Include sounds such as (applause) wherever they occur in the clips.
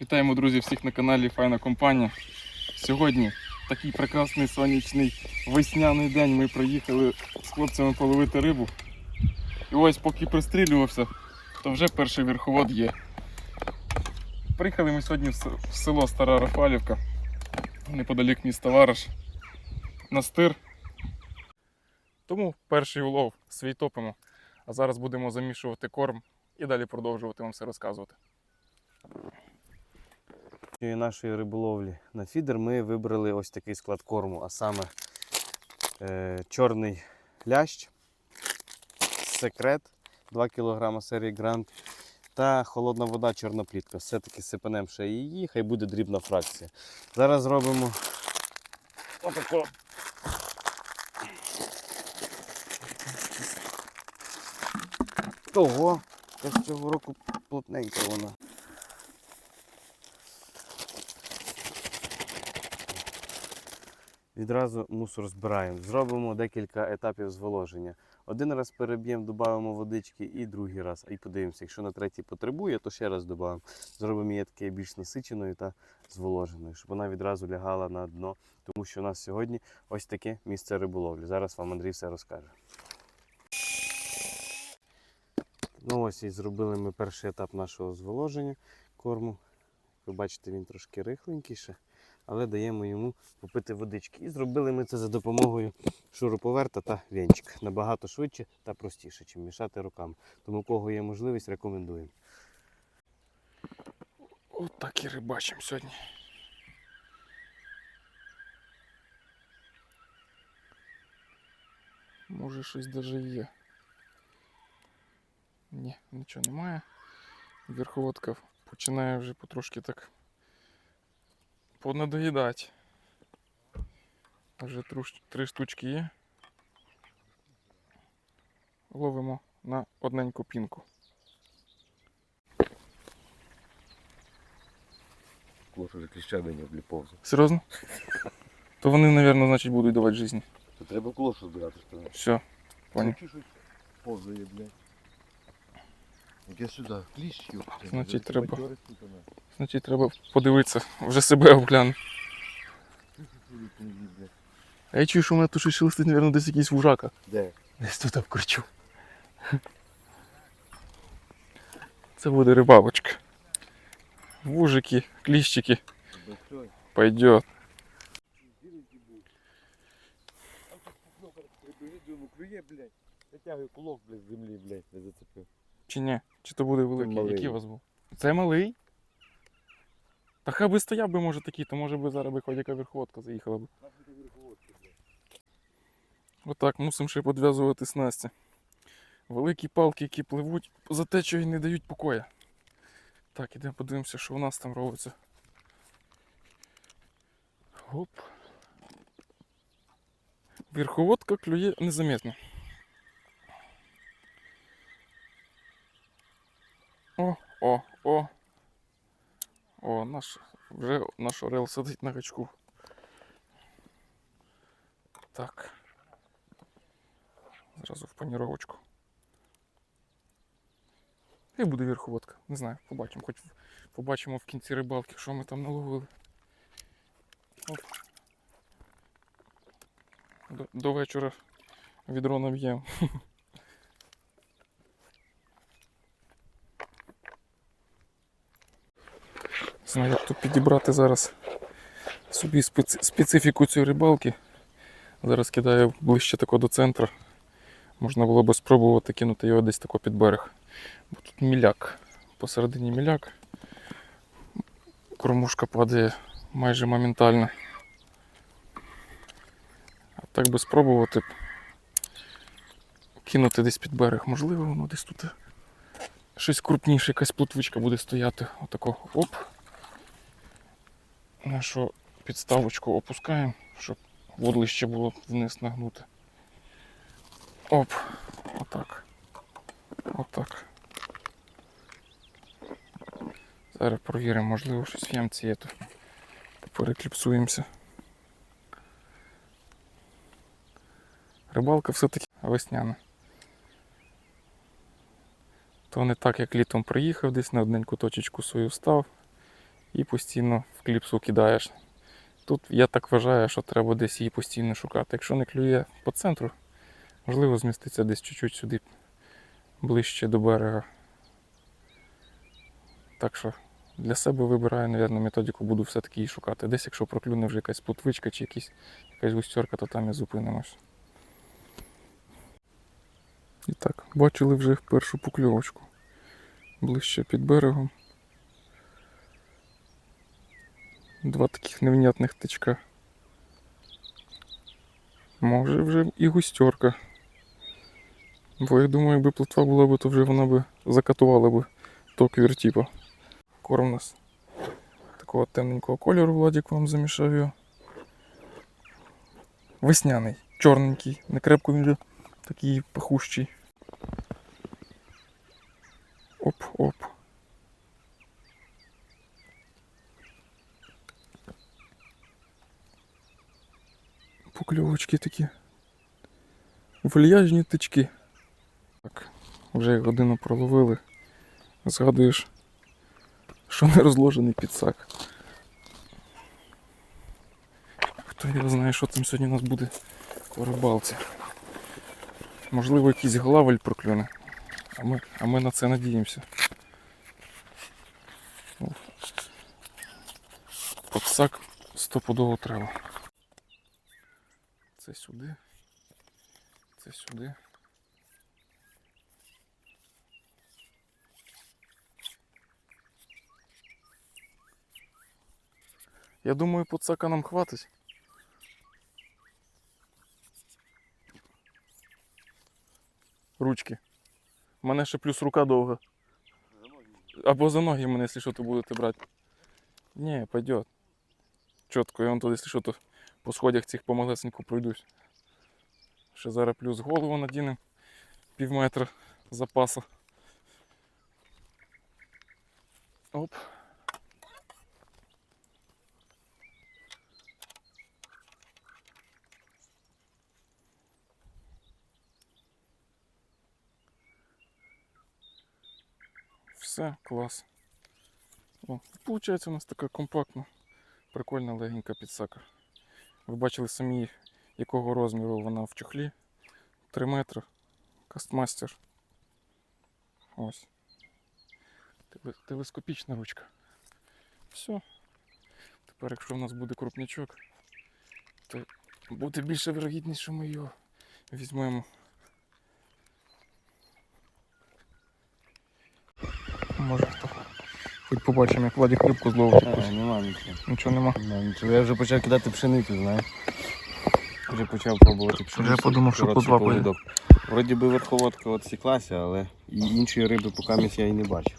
Вітаємо, друзі, всіх на каналі Файна компанія. Сьогодні такий прекрасний сонячний весняний день. Ми приїхали з хлопцями половити рибу. І ось поки пристрілювався, то вже перший верховод є. Приїхали ми сьогодні в село Стара Рафалівка, неподалік міста Вараш, на стир. Тому перший улов свій топимо. А зараз будемо замішувати корм і далі продовжувати вам все розказувати. Цієї нашої риболовлі на фідер ми вибрали ось такий склад корму, а саме е, чорний лящ, секрет 2 кг серії Грант та холодна вода чорна плітка. Все-таки сипанемо ще її, хай буде дрібна фракція. Зараз зробимо отако. Ого, якась цього року плотненька вона. Відразу мусор збираємо. Зробимо декілька етапів зволоження. Один раз переб'ємо, додамо водички і другий раз. І подивимося, якщо на третій потребує, то ще раз додамо. Зробимо її таке більш насиченою та зволоженою, щоб вона відразу лягала на дно. Тому що у нас сьогодні ось таке місце риболовлі. Зараз вам Андрій все розкаже. Ну ось і зробили ми перший етап нашого зволоження корму. Ви бачите, він трошки рихленький ще але даємо йому попити водички. І зробили ми це за допомогою шуруповерта та венчика. Набагато швидше та простіше, ніж мішати руками. Тому кого є можливість, рекомендуємо. От так і рибачимо сьогодні. Може щось даже є. Ні, нічого немає. Верховодка починає вже потрошки так понадоїдати. Вже три штучки є. Ловимо на одненьку пінку. Кліщами не обліповзу. Серйозно? То вони, мабуть, значить, будуть давати життя. То треба клошу збирати, що. Все. Понял. Повзає, блядь. Яке сюди, кліщ, ёпта. Значить, Вже треба. бадьори, сука, на. Значить, треба подивитися, вже себе обгляну. Хуй ти мені, блядь. А я чую, що у мене тут щось шелестить, мабуть, десь якийсь вужака. Де? Десь тут обкручу. Це буде рибалочка. Вужики, кліщики. Большой. Пойдет. Думаю, клює, блядь. Витягую кулок, блядь, з землі, блядь, не зацепив. Чи ні? Чи то буде великий? Малий. Який у вас був? Це малий? Та хай би стояв би, може, такий, то може би зараз би хоч яка верховодка заїхала б. Отак, мусимо ще підв'язувати снасті. Великі палки, які пливуть за те, що і не дають покоя. Так, ідемо подивимося, що у нас там робиться. Гоп. Верховодка клює незаметно. О, о, о. О, наш, вже наш орел сидить на гачку. Так. Зразу в паніровочку. І буде верховодка. Не знаю, побачимо. Хоч побачимо в кінці рибалки, що ми там наловили. Оп. До, до вечора відро наб'ємо. (laughs) Знаю, як тут підібрати зараз собі специ- специфіку цієї рибалки. Зараз кидаю ближче тако до центру. Можна було би спробувати кинути його десь тако під берег. Бо тут міляк. Посередині міляк. Кормушка падає майже моментально. А так би спробувати кинути десь під берег. Можливо, воно десь тут щось крупніше, якась плотвичка буде стояти. Отако оп. Нашу підставочку опускаємо, щоб вудлище було вниз нагнуте. Оп. Отак. Отак. Зараз провіримо, можливо, щось в ямці є то. Перекліпсуємося. Рибалка все-таки весняна. То не так, як літом приїхав, десь на одненьку точечку свою став і постійно в кліпсу кидаєш. Тут я так вважаю, що треба десь її постійно шукати. Якщо не клює по центру, можливо зміститься десь чуть-чуть сюди ближче до берега. Так що для себе вибираю, мабуть, методику, буду все-таки її шукати. Десь, якщо проклюне вже якась плотвичка чи якісь, якась густерка, то там і зупинимось. І так, бачили вже першу покльовочку. Ближче під берегом. Два таких невнятних тичка. Може вже і густерка. Бо я думаю, якби плотва була б, то вже вона би закатувала б ток вертіпа. Корм у нас такого темненького кольору, Владик вам замішав його. Весняний, чорненький, не крепко він же такий пахущий. Покльовочки такі. Вальяжні тички. Так, вже годину проловили. Згадуєш, що не розложений підсак. Хто його знає, що там сьогодні у нас буде по рибалці. Можливо, якийсь главель проклюне. А ми, а ми на це надіємося. Подсак стопудово треба. Це сюди. Це сюди. Я думаю, подсака нам хватить. Ручки. У мене ще плюс рука довга. Або за ноги мене, якщо що, то будете брати. Ні, пойдет. Чітко, я вам тут, якщо що, то по сходях цих помалесеньку пройдусь. Ще зараз плюс голову надінемо. Пів метра запасу. Оп. Все, клас. О, получається у нас така компактна, прикольна легенька підсака. Ви бачили самі, якого розміру вона в чохлі. 3 метри. Кастмастер. Ось. Телескопічна ручка. Все. Тепер, якщо в нас буде крупнячок, то буде більше вирогідність, що ми його візьмемо. Може. Хоч побачимо, як Владик рибку зловить. якусь. нема нічого. Нічого нема. Нема нічого. Я вже почав кидати пшеницю, знаєш. Вже почав пробувати пшеницю. Вже подумав, що Коротше, плотва буде. повідок. Вроді би верховодка от сіклася, але і іншої риби поки я і не бачив.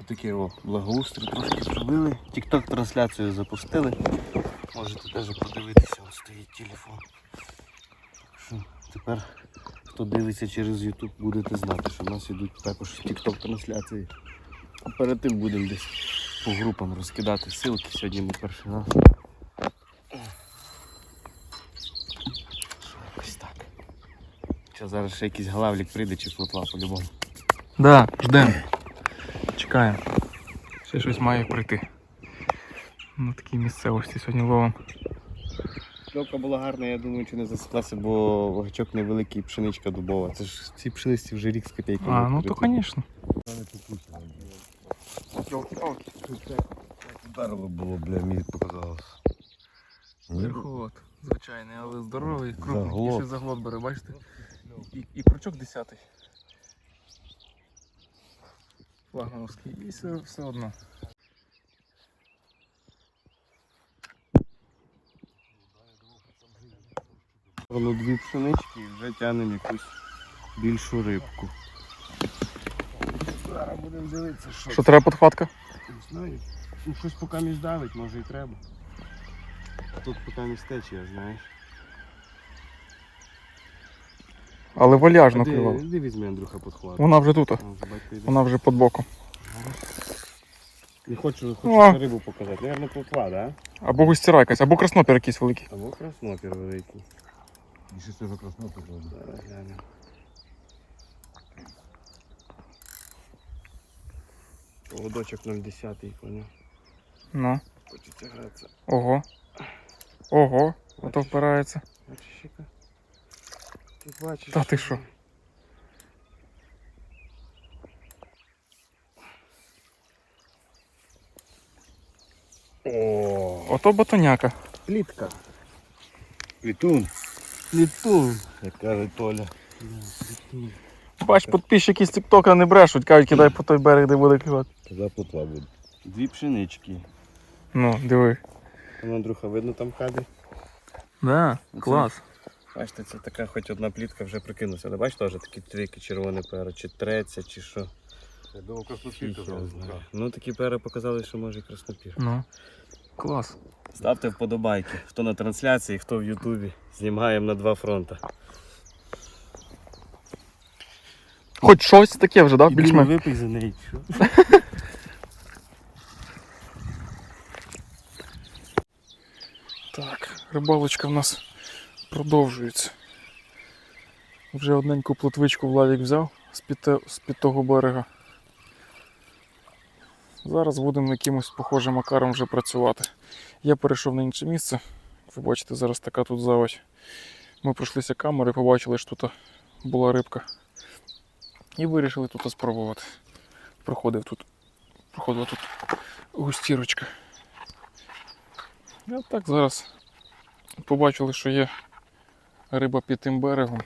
Отаке о, благоустрій трошки зробили. Тікток трансляцію запустили. Можете теж подивитися, ось стоїть телефон. Так що тепер, хто дивиться через YouTube, будете знати, що в нас ідуть також тікток трансляції. А перед тим будемо десь по групам розкидати ссылки. Сьогодні ми перший раз. Що якось так. Що зараз ще якийсь главлік прийде чи плотва по-любому. Да, ждемо. Чекаємо. Ще щось має прийти. На такій місцевості сьогодні ловом. Кльовка була гарна, я думаю, чи не засіклася, бо гачок невеликий, пшеничка дубова. Це ж ці пшениці вже рік з копійками. А, ну то звісно. Вдарило було, бля, мені показалось. Верховод, звичайний, але здоровий, крупний. Заглот. І ще заглот бере, бачите? І, і крючок десятий. Флагмановський. І все, все одно. Воно дві пшенички і вже тягнемо якусь більшу рибку. Зараз будемо дивитися, що. Що треба подхватка? Не знаю. Ну щось поки між давить, може і треба. Тут поки не стечія, знаєш. Але валяжно А де, візьми, Андрюха, підхват? Вона вже тут. Вона вже під боком. Не хочу, О. хочу рибу показати. Наверно, плотва, да? Або густіра якась, або краснопір якийсь великий. Або краснопір великий. І ще це краснопір. Зараз глянемо. Поводочок 0,10, поняв. Ну. Хочеться гратися. Ого. Ого. Ото впирається. Бачиш, яка? Ти бачиш? Та ти що? О, Ото батоняка. плітка. Літун, Літун. як каже Толя. Бач, підписчики з Тіктока не брешуть, кажуть, кидай по той берег, де буде клювати. Плотва буде. Дві пшенички. Ну, диви. Андрюха, видно там кадрі? Да, клас. Бачите, це така хоч одна плітка вже прикинулася. Але бачиш, теж такі трійки червоні пера, чи треться, чи що. Я думав, краснопір я казав. Ну такі пера показали, що може і краснопір. Ну. Клас. Ставте вподобайки, хто на трансляції, хто в Ютубі. Знімаємо на два фронта. Хоч щось таке вже, да? Більш-менш. випий за неї. Що? (laughs) Так, рибалочка в нас продовжується. Вже одненьку плотвичку Владик взяв з-під, того берега. Зараз будемо якимось похожим макаром вже працювати. Я перейшов на інше місце. Ви бачите, зараз така тут заводь. Ми пройшлися камери, побачили, що тут була рибка. І вирішили тут спробувати. Проходив тут, проходила тут густірочка. І так зараз побачили, що є риба під тим берегом.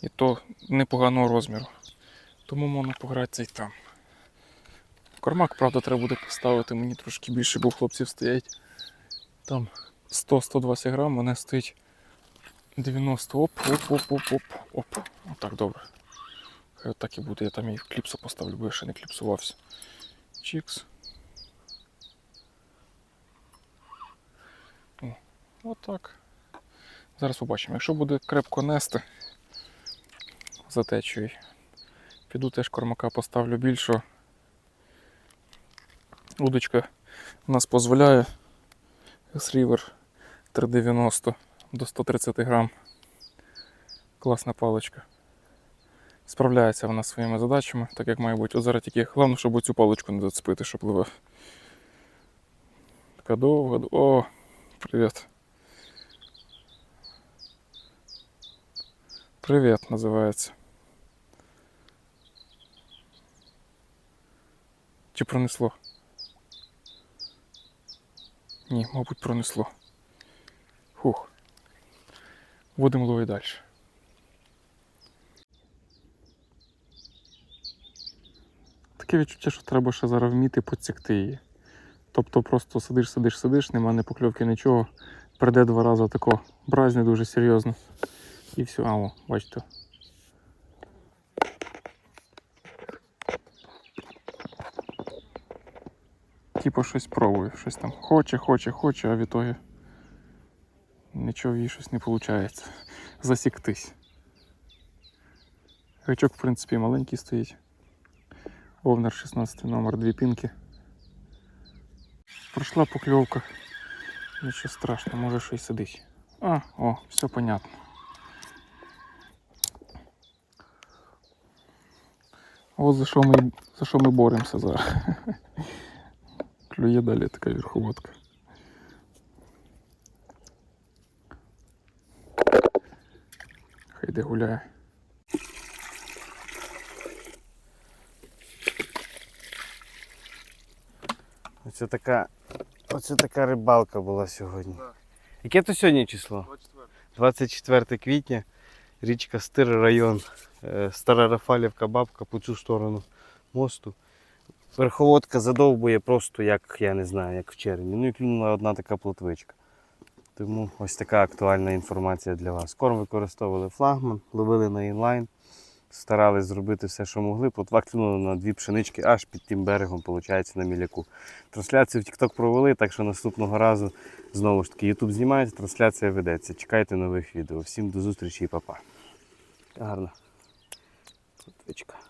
І то непоганого розміру. Тому можна погратися і там. Кормак, правда, треба буде поставити мені трошки більше, бо хлопців стоять. Там 100-120 грам, мене стоїть 90. Оп, оп, оп, оп, оп, оп. Отак добре. Хай отак і буде, я там і кліпсу поставлю, бо я ще не кліпсувався. Чікс. Отак. Зараз побачимо. Якщо буде крепко нести за течією, піду теж кормака поставлю більшого. Удочка у нас дозволяє S-River 390 до 130 грам. Класна паличка. Справляється вона своїми задачами, так як має бути. От зараз тільки головне, щоб цю паличку не зацепити, щоб пливе. Така довга. О, привіт. Привіт, називається. Чи пронесло? Ні, мабуть, пронесло. Хух. Будемо ловити далі. Таке відчуття, що треба ще зараз вміти підсікти її. Тобто просто сидиш, сидиш, сидиш, нема ні покльовки, нічого. Прийде два рази тако бразне дуже серйозно. І все, а о, бачите. Типу щось пробує, щось там хоче, хоче, хоче, а в ітогі нічого їй щось не виходить. Засіктись. Гачок, в принципі, маленький стоїть. Овнер 16 номер, дві пінки. Пройшла покльовка. Нічого страшного, може щось сидить. А, о, все понятно. От за що ми, за що ми боремося зараз. Клює далі така верховодка. Хай де гуляє. Оце така, оце така рибалка була сьогодні. Яке то сьогодні число? 24 квітня, річка Стир район, Стара Рафалівка, бабка по цю сторону мосту. Верховодка задовбує просто, як я не знаю, як в червні. Ну і клюнула одна така плотвичка. Тому ось така актуальна інформація для вас. Корм використовували флагман, ловили на інлайн, старались зробити все, що могли. Плотва клюнула на дві пшенички аж під тим берегом, виходить, на міляку. Трансляцію в TikTok провели, так що наступного разу знову ж таки YouTube знімається, трансляція ведеться. Чекайте нових відео. Всім до зустрічі і па-па. Гарна. Плотвичка.